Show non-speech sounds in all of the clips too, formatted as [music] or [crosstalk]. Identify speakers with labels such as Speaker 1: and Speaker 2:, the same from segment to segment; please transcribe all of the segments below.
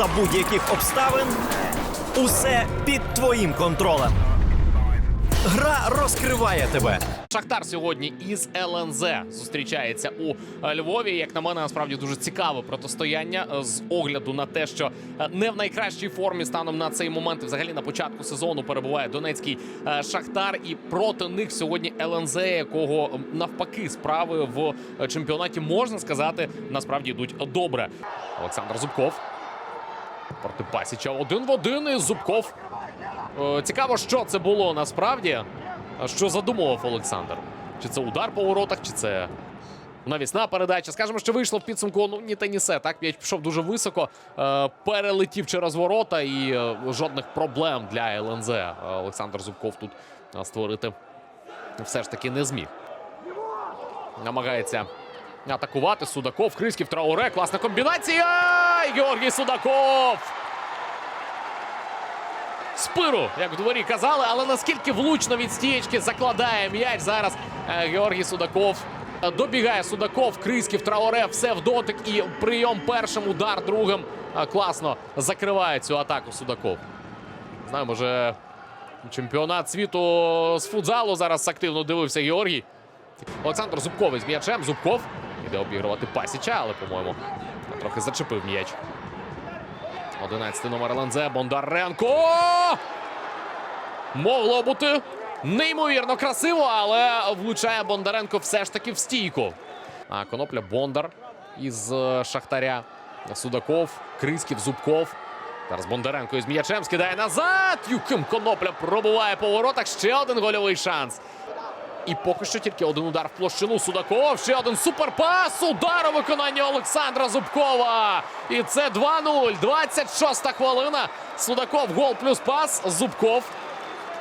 Speaker 1: за будь-яких обставин. Усе під твоїм контролем. Гра розкриває тебе.
Speaker 2: Шахтар сьогодні із ЛНЗ зустрічається у е, Львові. Як на мене, насправді дуже цікаве протистояння е, з огляду на те, що е, не в найкращій формі станом на цей момент, взагалі на початку сезону перебуває Донецький Шахтар, і проти них сьогодні ЛНЗ, якого навпаки справи в чемпіонаті можна сказати насправді йдуть добре. Олександр Зубков проти Пасіча один в один. І Зубков Е, Цікаво, що це було насправді. Що задумував Олександр? Чи це удар по воротах, чи це навісна передача? Скажемо, що вийшло в підсумку. Ну ні те, ні се. Так м'яч пішов дуже високо, е, перелетів через ворота і е, жодних проблем для ЛНЗ. Олександр Зубков тут створити все ж таки не зміг. Намагається атакувати Судаков. Хрисків Трауре. Класна комбінація. І Георгій Судаков. Спиру, як в дворі казали, але наскільки влучно від стієчки закладає м'яч зараз е, Георгій Судаков. Добігає Судаков, Крисків, Траоре, все в дотик і прийом першим, удар другим. Е, Класно закриває цю атаку Судаков. Знаю, може чемпіонат світу з футзалу зараз активно дивився Георгій. Олександр Зубковий з м'ячем. Зубков іде обігрувати Пасіча, але, по-моєму, трохи зачепив м'яч. 11 номер ЛНЗ Бондаренко. Могло бути неймовірно красиво, але влучає Бондаренко все ж таки в стійку. А Конопля Бондар із е, Шахтаря. Судаков, Крисків, Зубков. Зараз Бондаренко із м'ячем скидає назад. Юким Конопля пробуває по воротах. Ще один гольовий шанс. І поки що тільки один удар в площину Судаков. Ще один суперпас. Удар у виконанні Олександра Зубкова. І це 2-0. 26-та хвилина. Судаков гол плюс пас. Зубков.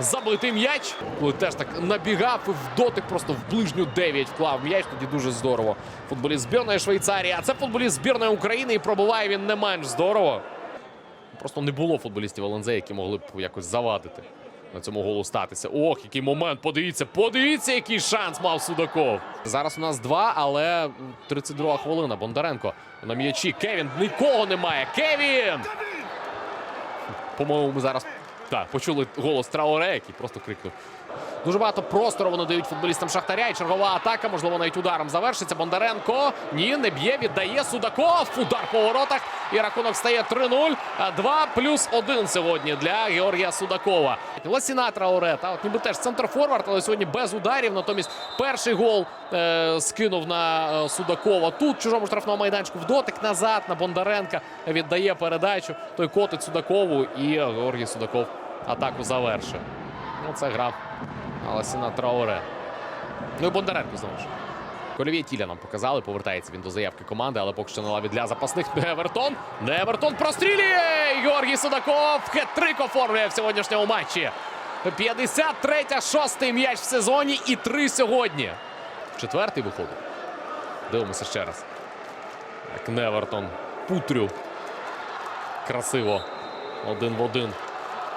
Speaker 2: Забитий м'яч. Коли теж так набігав в дотик просто в ближню 9 вклав м'яч. Тоді дуже здорово. Футболіст збірної Швейцарії. А це футболіст збірної України. І пробуває він не менш здорово. Просто не було футболістів ЛНЗ, які могли б якось завадити на цьому голу статися. Ох, який момент! Подивіться, подивіться, який шанс мав Судаков. Зараз у нас два, але 32 хвилина. Бондаренко на м'ячі. Кевін нікого немає. Кевін! По-моєму, ми зараз так, почули голос Траоре, який просто крикнув. Дуже багато простору вони дають футболістам Шахтаря. І чергова атака, можливо, навіть ударом завершиться. Бондаренко. Ні, не б'є, віддає Судаков. Удар по воротах. І рахунок стає 3-0. А 2 плюс 1 сьогодні для Георгія Судакова. Ласіна Траоре. Та от ніби теж центр-форвард, але сьогодні без ударів. Натомість перший гол е, скинув на е, Судакова. Тут чужому штрафному майданчику в дотик назад на Бондаренка. Віддає передачу. Той котить Судакову. І Георгій Судаков атаку завершує. Ну, це гра Аласіна Траоре. Ну і Бондаренко знову ж. Кольові тіля нам показали. Повертається він до заявки команди, але поки що на лаві для запасних [laughs] Невертон. Невертон прострілює! Георгій Судаков хет-трик оформлює в сьогоднішньому матчі. 53-я, шостий м'яч в сезоні і три сьогодні. Четвертий виходить. Дивимося ще раз. Як Невертон. Путрю. Красиво. Один в один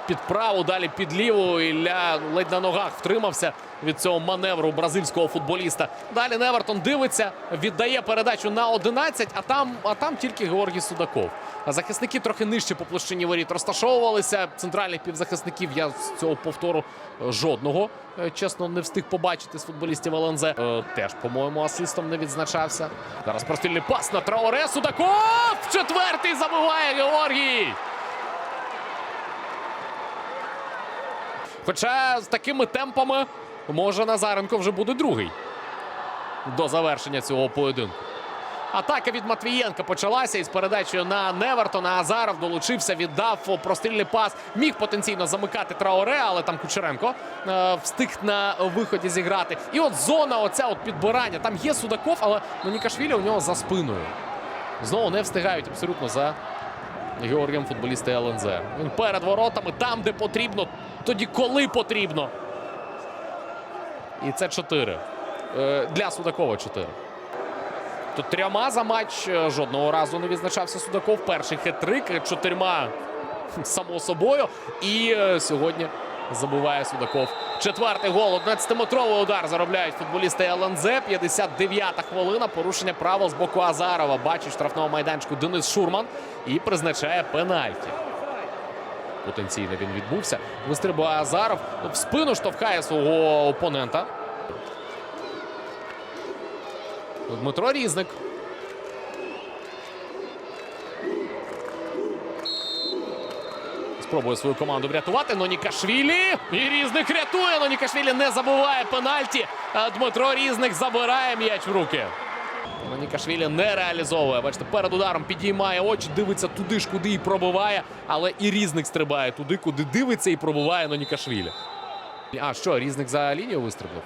Speaker 2: під праву, далі під ліву. Ілля ледь на ногах втримався від цього маневру бразильського футболіста. Далі Невертон дивиться, віддає передачу на 11, а там, а там тільки Георгій Судаков. Захисники трохи нижче по площині воріт розташовувалися. Центральних півзахисників я з цього повтору е, жодного, е, чесно, не встиг побачити з футболістів ЛНЗ. Е, Теж, по-моєму, асистом не відзначався. Зараз прострільний пас на Траоре. Судаков! Четвертий забиває Георгій! Хоча з такими темпами може Назаренко вже буде другий до завершення цього поєдинку. Атака від Матвієнка почалася із передачею на Невертона. Азаров долучився, віддав прострільний пас. Міг потенційно замикати Траоре, але там Кучеренко е, встиг на виході зіграти. І от зона, оця от підбирання. Там є Судаков, але ну, Нікашвілі у нього за спиною. Знову не встигають абсолютно за Георгієм футболісти ЛНЗ. Він перед воротами, там, де потрібно, тоді коли потрібно. І це 4. Е, Для Судакова 4. Тут трьома за матч е, жодного разу не відзначався Судаков. Перший хет-трик, чотирма само собою. І е, сьогодні Забуває Судаков. Четвертий гол. 11-метровий удар заробляють футболісти ЛНЗ. 59-та хвилина. Порушення правил з боку Азарова. Бачить штрафного майданчику Денис Шурман і призначає пенальті. Потенційно він відбувся. Вистрибує Азаров. В спину штовхає свого опонента. Дмитро Різник. Спробує свою команду врятувати. Нонікашвілі. І Різник рятує. Нонікашвілі не забуває пенальті. Дмитро Різник забирає м'яч в руки. Нонікашвілі не реалізовує. Бачите, перед ударом підіймає очі, дивиться туди ж, куди і пробиває. Але і Різник стрибає туди, куди дивиться і пробиває Нонікашвілі. А що, Різник за лінію вистрибнув?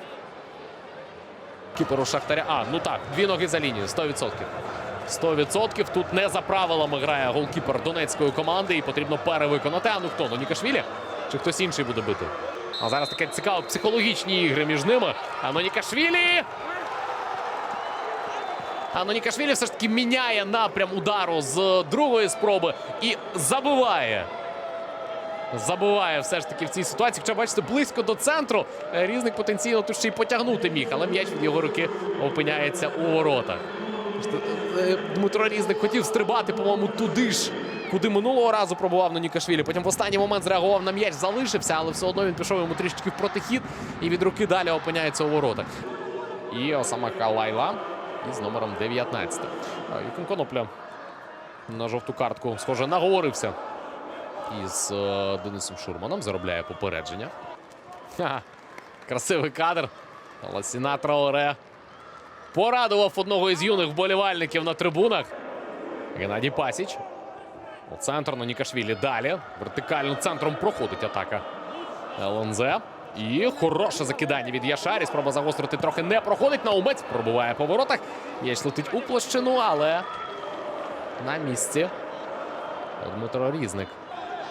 Speaker 2: Кіперу Шахтаря. А, ну так, дві ноги за лінію, 100%. 100% тут не за правилами грає голкіпер донецької команди і потрібно перевиконати. А ну хто? Ну Нікашвілі? Чи хтось інший буде бити? А зараз таке цікаво психологічні ігри між ними. А ну Нікашвілі! А ну все ж таки міняє напрям удару з другої спроби і забиває. Забиває все ж таки в цій ситуації. Хоча бачите, близько до центру. Е, Різник потенційно тут ще й потягнути міг, але м'яч від його руки опиняється у воротах. Е, Дмитро Різник хотів стрибати, по-моєму, туди ж, куди минулого разу пробував на Нікашвілі. Потім в останній момент зреагував на м'яч, залишився, але все одно він пішов йому трішечки в протихід і від руки далі опиняється у воротах. І Осама Калайла із номером 19. А, Юкін Конопля на жовту картку, схоже, наговорився із е, Денисом Шурманом. Заробляє попередження. Ха, красивий кадр. Ласіна Траоре порадував одного із юних вболівальників на трибунах. Геннадій Пасіч. У центр на Нікашвілі далі. Вертикальним центром проходить атака ЛНЗ. І хороше закидання від Яшарі. Спроба загострити трохи не проходить. Наумець пробуває по воротах. М'яч летить у площину, але на місці. Дмитро Різник.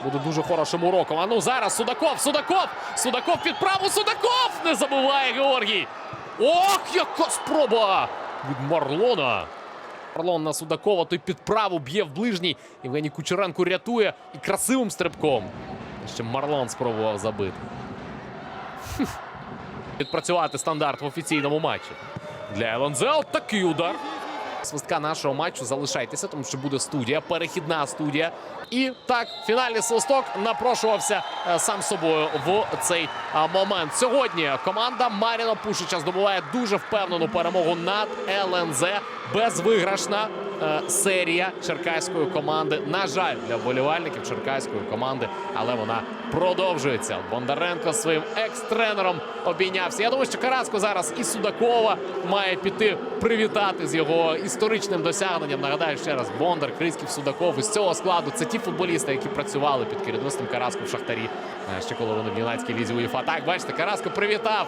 Speaker 2: Буде дуже хорошим уроком. А ну зараз Судаков! Судаков! Судаков під праву! Судаков! Не забуває Георгій! Ох, яка спроба! Від Марлона. Марлон на Судакова, той під праву б'є в ближній. Євгеній Кучеренко рятує і красивим стрибком. Ще Марлон спробував забити. Відпрацювати стандарт в офіційному матчі. Для от такий удар. Свистка нашого матчу залишайтеся, тому що буде студія, перехідна студія. І так, фінальний свисток напрошувався е, сам собою в цей момент. Сьогодні команда Маріна Пушича здобуває дуже впевнену перемогу над ЛНЗ. Безвиграшна е, серія черкаської команди. На жаль, для вболівальників черкаської команди, але вона продовжується. Бондаренко своїм екс-тренером обійнявся. Я думаю, що Караско зараз і Судакова має піти привітати з його історичним досягненням. Нагадаю ще раз, Бондар, Крисків, Судаков із цього складу. Це ті футболісти, які працювали під керівництвом Караско в Шахтарі. е, Ще коли вони в Юнацькій лізі УЄФА. Так, бачите, Караско привітав